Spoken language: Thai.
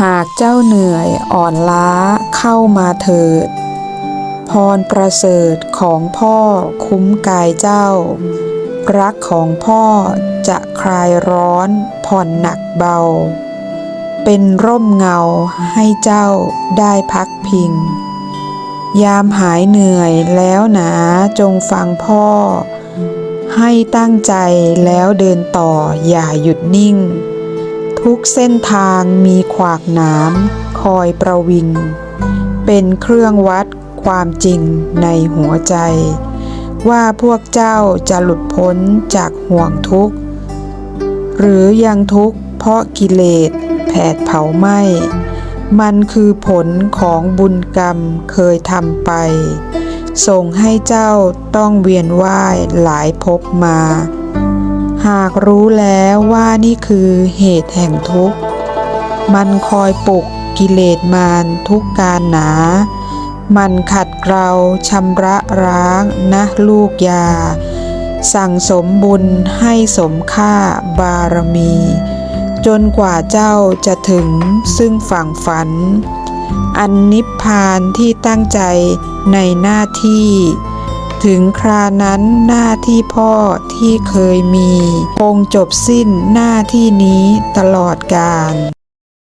หากเจ้าเหนื่อยอ่อนล้าเข้ามาเถิด พรประเสริฐของพ่อคุ้มกายเจ้า รักของพ่อจะคลายร้อนผ่อนหนักเบา เป็นร่มเงาให้เจ้าได้พักพิง ยามหายเหนื่อยแล้วหนาจงฟังพ่อ ให้ตั้งใจแล้วเดินต่ออย่าหยุดนิ่ง ทุกเส้นทางมีขวากหนามคอยประวิง เป็นเครื่องวัดความจริงในหัวใจ ว่าพวกเจ้าจะหลุดพ้นจากห่วงทุกข์ หรือยังทุกข์เพราะกิเลสแผดเผาไหม้มันคือผลของบุญกรรมเคยทำไป ส่งให้เจ้าต้องเวียนว่ายหลายภพมา หากรู้แล้วว่านี่คือเหตุแห่งทุกข์ มันคอยปลุกกิเลสมารทุกการหนา มันขัดเกลาชำระร้างนะลูกยา สั่งสมบุญให้สมค่าบารมี จนกว่าเจ้าจะถึงซึ่งฝั่งฝัน อันนิพพานที่ตั้งใจในหน้าที่ ถึงครานั้นหน้าที่พ่อที่เคยมี คงจบสิ้นหน้าที่นี้ตลอดกาล